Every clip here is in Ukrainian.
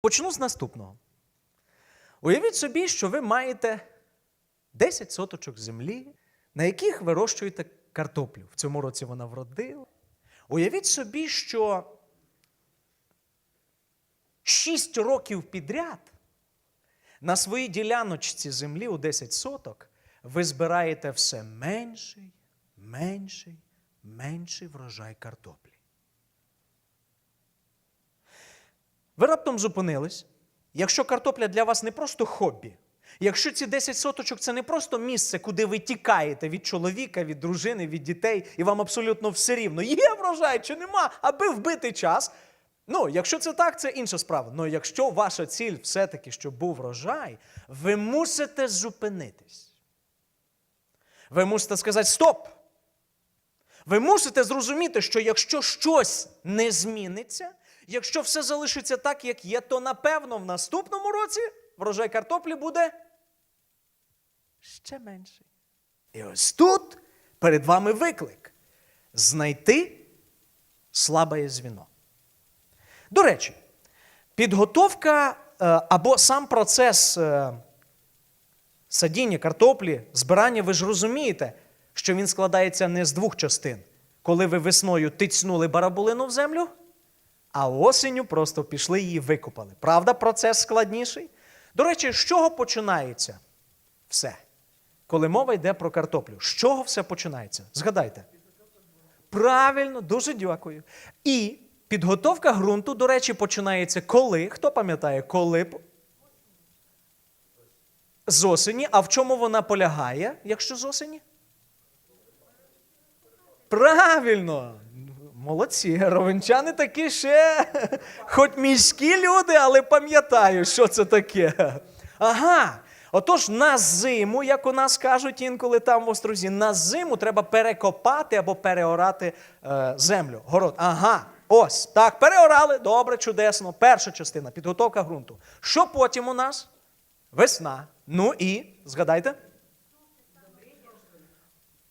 Почну з наступного. Уявіть собі, що ви маєте 10 соточок землі, на яких вирощуєте картоплю. В цьому році вона вродила. Уявіть собі, що 6 років підряд на своїй діляночці землі у 10 соток ви збираєте все менший, менший, менший врожай картоплі. Ви раптом зупинились. Якщо картопля для вас не просто хобі, якщо ці 10 соточок це не просто місце, куди ви тікаєте від чоловіка, від дружини, від дітей, і вам абсолютно все рівно, є врожай чи нема, аби вбити час. Ну, якщо це так, це інша справа. Але якщо ваша ціль все-таки, щоб був врожай, ви мусите зупинитись. Ви мусите сказати стоп! Ви мусите зрозуміти, що якщо щось не зміниться, якщо все залишиться так, як є, то напевно в наступному році врожай картоплі буде ще менший. І ось тут перед вами виклик знайти слабе звіно. До речі, підготовка е, або сам процес е, садіння картоплі, збирання, ви ж розумієте, що він складається не з двох частин. Коли ви весною тицнули барабулину в землю, а осінню просто пішли її викопали. Правда, процес складніший? До речі, з чого починається все? Коли мова йде про картоплю, з чого все починається? Згадайте. Правильно, дуже дякую. І підготовка ґрунту, до речі, починається коли? Хто пам'ятає, коли? З осені. А в чому вона полягає, якщо з осені? Правильно. Молодці, ровенчани такі ще, хоч міські люди, але пам'ятають, що це таке. Ага. Отож, на зиму, як у нас кажуть інколи там в острозі, на зиму треба перекопати або переорати е, землю, город. Ага, ось так, переорали, добре, чудесно. Перша частина підготовка ґрунту. Що потім у нас? Весна. Ну і згадайте.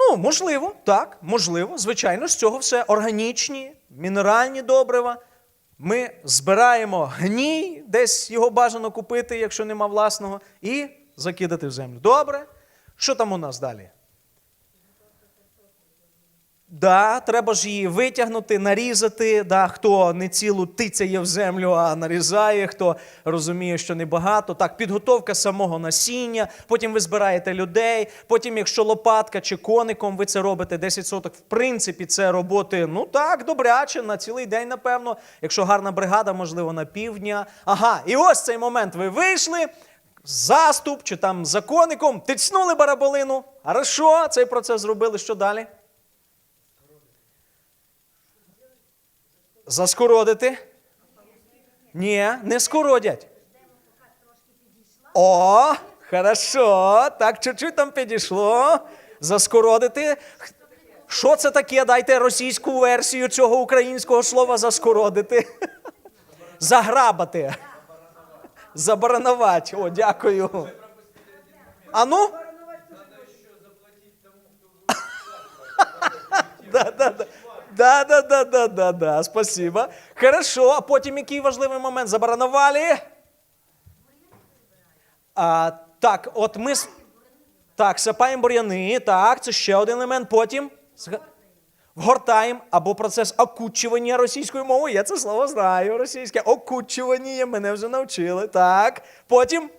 Ну, можливо, так, можливо. Звичайно, з цього все органічні, мінеральні добрива. Ми збираємо гній, десь його бажано купити, якщо нема власного, і закидати в землю. Добре. Що там у нас далі? Да, треба ж її витягнути, нарізати. Да, хто не цілу тицяє в землю, а нарізає, хто розуміє, що небагато. Так, підготовка самого насіння, потім ви збираєте людей, потім, якщо лопатка чи коником ви це робите 10 соток, в принципі, це роботи, ну так, добряче, на цілий день, напевно. Якщо гарна бригада, можливо, на півдня. Ага, і ось цей момент ви вийшли. Заступ чи там за коником, тицнули бараболину. Хорошо, цей процес зробили. Що далі? Заскородити? Ні, не скородять. О, хорошо. Так, чуть-чуть там підійшло. Заскородити. Що це таке? Дайте російську версію цього українського слова заскородити. Заграбати. Забаранувати. О, дякую. А ну? Да, да, да. Да, да, да, да, да, да, спасибо. Хорошо, а потім який важливий момент? Забаранували? А, так, от ми. Так, сапаємо бур'яни, так, це ще один елемент. Потім вгортаємо або процес окучування російською мовою. Я це слово знаю російське. Окучування мене вже навчили. Так. Потім.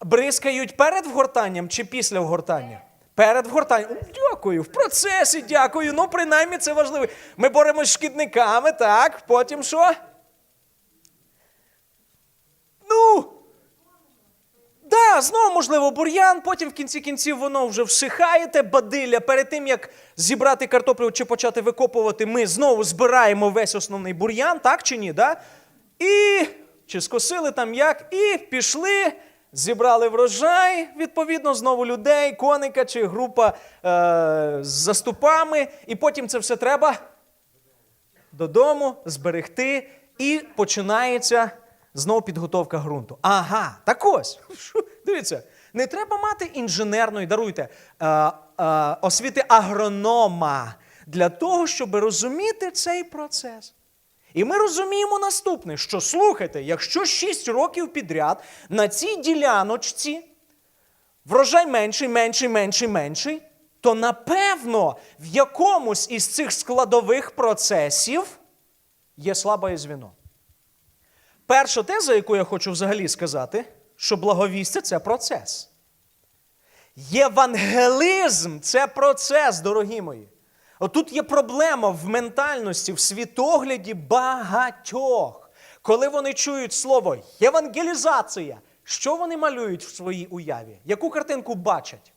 Бризкають перед вгортанням чи після вгортання? Перед вгортанням. Дякую. В процесі дякую. Ну, принаймні, це важливо. Ми боремось з шкідниками, так. Потім що? Ну. Да, знову, можливо, бур'ян, потім в кінці кінців воно вже всихаєте, бадилля. Перед тим, як зібрати картоплю чи почати викопувати, ми знову збираємо весь основний бур'ян, так чи ні? Да? І чи скосили там як, і пішли, зібрали врожай, відповідно, знову людей, коника чи група е- з заступами, і потім це все треба додому зберегти, і починається знову підготовка ґрунту. Ага, так ось. Дивіться, не треба мати інженерної, даруйте, е, е, освіти агронома. для того, щоб розуміти цей процес. І ми розуміємо наступне: що слухайте, якщо 6 років підряд на цій діляночці врожай менший, менший, менший, менший, то напевно в якомусь із цих складових процесів є слабе звіно. Перша теза, яку я хочу взагалі сказати, що благовістя це процес. Євангелизм це процес, дорогі мої. Отут є проблема в ментальності, в світогляді багатьох. Коли вони чують слово євангелізація, що вони малюють в своїй уяві? Яку картинку бачать?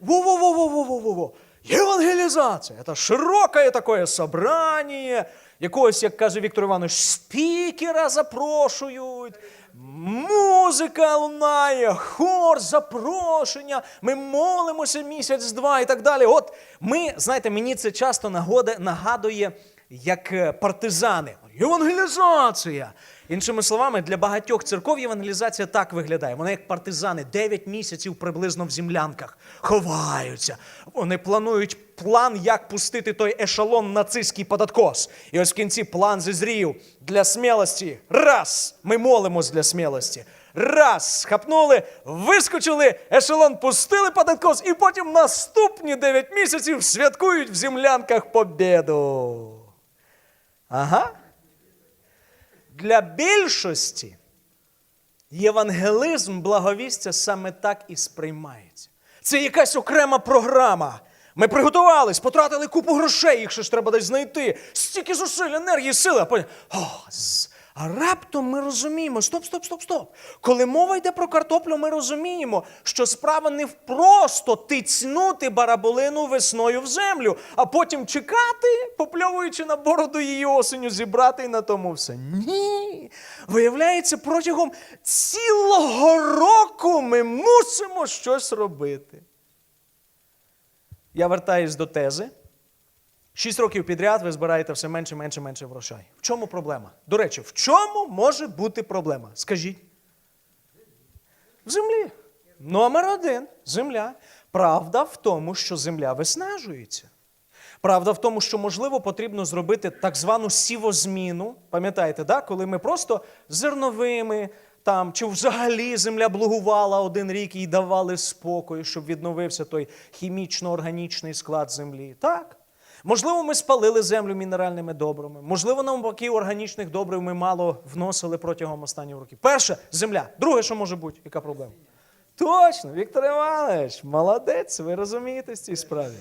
Во-во-во-во-во-во-во. Євангелізація. Це широке таке собрання. Якогось, як каже Віктор Іванович, спікера запрошують. Музика лунає, хор, запрошення. Ми молимося місяць-два і так далі. От ми, знаєте, мені це часто нагоди нагадує, як е, партизани. Євангелізація. Іншими словами, для багатьох церков євангелізація так виглядає. Вони як партизани 9 місяців приблизно в землянках ховаються. Вони планують план, як пустити той ешелон нацистський під откос. І ось в кінці план зізрів для смілості. Раз! Ми молимось для смілості. Раз, схапнули, вискочили, ешелон пустили під откос, і потім наступні 9 місяців святкують в землянках побєду. Ага. Для більшості євангелизм благовістя саме так і сприймається. Це якась окрема програма. Ми приготувались, потратили купу грошей, їх ще ж треба десь знайти. Стільки зусиль, енергії, сили. А потім, О, з- а раптом ми розуміємо, стоп, стоп, стоп, стоп. Коли мова йде про картоплю, ми розуміємо, що справа не просто тицнути бараболину весною в землю, а потім чекати, попльовуючи на бороду її осеню, зібрати і на тому все. Ні. Виявляється, протягом цілого року ми мусимо щось робити. Я вертаюсь до тези. Шість років підряд ви збираєте все менше, менше, менше грошей. В чому проблема? До речі, в чому може бути проблема? Скажіть. В землі. Номер один земля. Правда в тому, що земля виснажується. Правда в тому, що, можливо, потрібно зробити так звану сівозміну. Пам'ятаєте, да? коли ми просто зерновими там, чи взагалі земля блугувала один рік і давали спокою, щоб відновився той хімічно-органічний склад землі. Так. Можливо, ми спалили землю мінеральними добрами. Можливо, навпаки, органічних добрив ми мало вносили протягом останніх років. Перше земля. Друге, що може бути? Яка проблема? Точно, Віктор Іванович, молодець, ви розумієте з цій справі.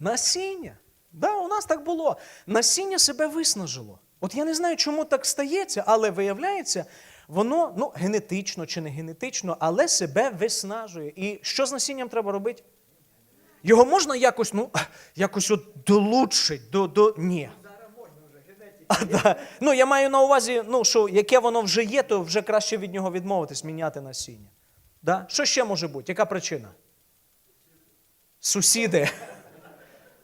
Насіння. Да, у нас так було. Насіння себе виснажило. От я не знаю, чому так стається, але виявляється, воно ну, генетично чи не генетично, але себе виснажує. І що з насінням треба робити? Його можна якось, ну, якось от долучшить до. до... Ні. А, да. Ну, я маю на увазі, ну, що яке воно вже є, то вже краще від нього відмовитись, міняти насіння. Да? Що ще може бути? Яка причина? Сусіди.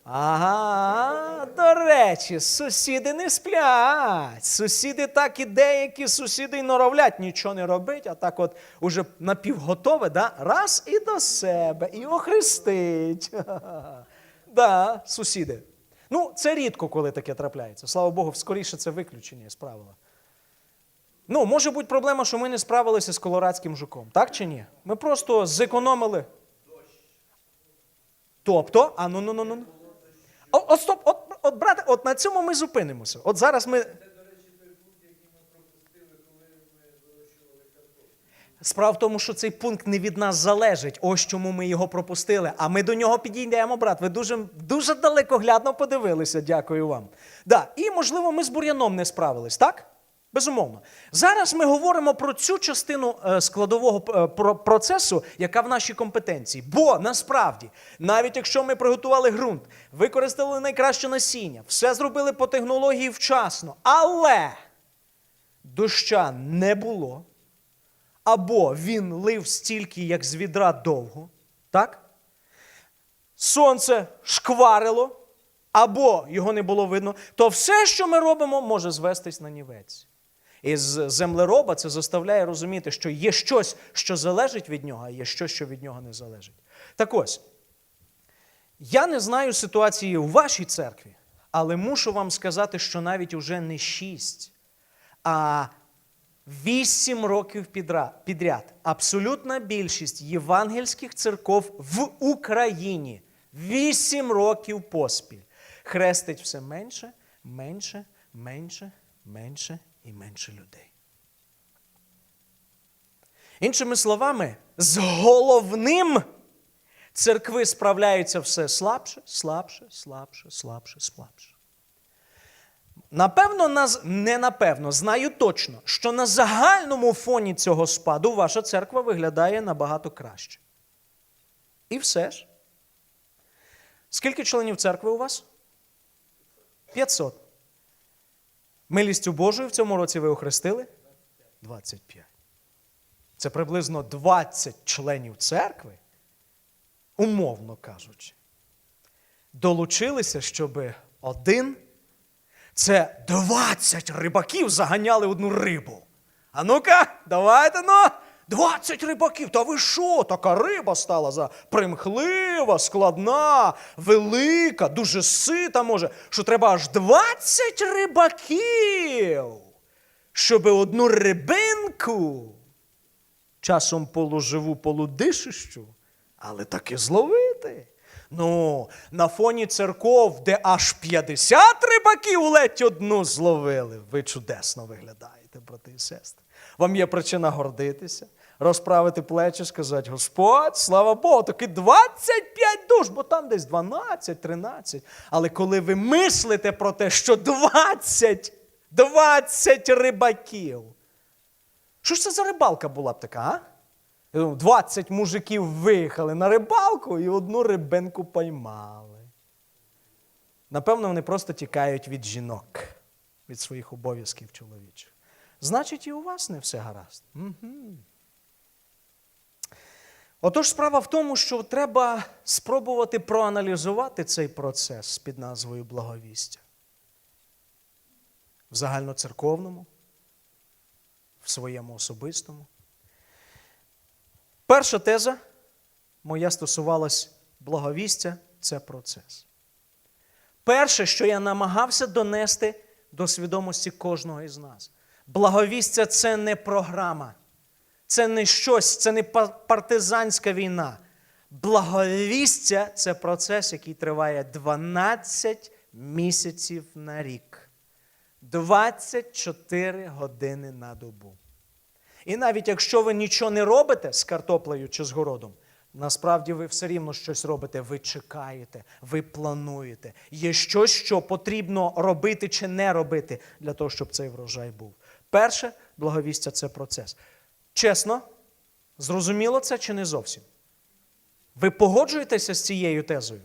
Ага, до речі, сусіди не сплять. Сусіди так і деякі сусіди й норовлять нічого не робить, а так от уже напівготове, да? раз і до себе, і охрестить. Да, сусіди. Ну, це рідко, коли таке трапляється. Слава Богу, скоріше це виключення з правила. Ну, може бути проблема, що ми не справилися з колорадським жуком, так чи ні? Ми просто зекономили. Тобто, а ну ну ну ну. О, от стоп, от, от, брате, от на цьому ми зупинимося. От зараз ми. Справа в тому, що цей пункт не від нас залежить. Ось чому ми його пропустили. А ми до нього підійдемо, брат. Ви дуже, дуже далекоглядно подивилися. Дякую вам. Да. І, можливо, ми з бур'яном не справились, так? Безумовно. Зараз ми говоримо про цю частину е, складового е, процесу, яка в нашій компетенції. Бо насправді, навіть якщо ми приготували ґрунт, використали найкраще насіння, все зробили по технології вчасно, але доща не було, або він лив стільки, як з відра довго, так? Сонце шкварило, або його не було видно, то все, що ми робимо, може звестись на нівець. І землероба це заставляє розуміти, що є щось, що залежить від нього, а є щось, що від нього не залежить. Так ось, Я не знаю ситуації у вашій церкві, але мушу вам сказати, що навіть уже не шість, а вісім років підряд абсолютна більшість євангельських церков в Україні. Вісім років поспіль. Хрестить все менше, менше, менше, менше і менше людей. Іншими словами, з головним церкви справляються все слабше, слабше, слабше, слабше, слабше. Напевно, на, не напевно, знаю точно, що на загальному фоні цього спаду ваша церква виглядає набагато краще. І все ж. Скільки членів церкви у вас? 500. Милістю Божою в цьому році ви охрестили? 25. Це приблизно 20 членів церкви, умовно кажучи, долучилися, щоб один це 20 рибаків заганяли одну рибу. А ну-ка, давайте ну. 20 рибаків. Та ви що? Така риба стала за примхлива, складна, велика, дуже сита може, що треба аж 20 рибаків, щоб одну рибинку, часом полуживу, полудишищу, але таки зловити. Ну, на фоні церков, де аж 50 рибаків ледь одну зловили. Ви чудесно виглядаєте, брати і сестри. Вам є причина гордитися, розправити плечі, сказати, Господь, слава Богу, таки 25 душ, бо там десь 12, 13. Але коли ви мислите про те, що 20, 20 рибаків. Що ж це за рибалка була б така, а? Я думаю, 20 мужиків виїхали на рибалку і одну рибенку поймали. Напевно, вони просто тікають від жінок, від своїх обов'язків чоловічих. Значить, і у вас не все гаразд. Угу. Отож, справа в тому, що треба спробувати проаналізувати цей процес під назвою благовістя. В загальноцерковному, в своєму особистому. Перша теза моя стосувалась благовістя це процес. Перше, що я намагався донести до свідомості кожного із нас. Благовістя це не програма, це не щось, це не партизанська війна. Благовістя це процес, який триває 12 місяців на рік, 24 години на добу. І навіть якщо ви нічого не робите з картоплею чи з городом, насправді ви все рівно щось робите, ви чекаєте, ви плануєте. Є щось, що потрібно робити чи не робити для того, щоб цей врожай був. Перше, благовістя це процес. Чесно, зрозуміло це чи не зовсім? Ви погоджуєтеся з цією тезою?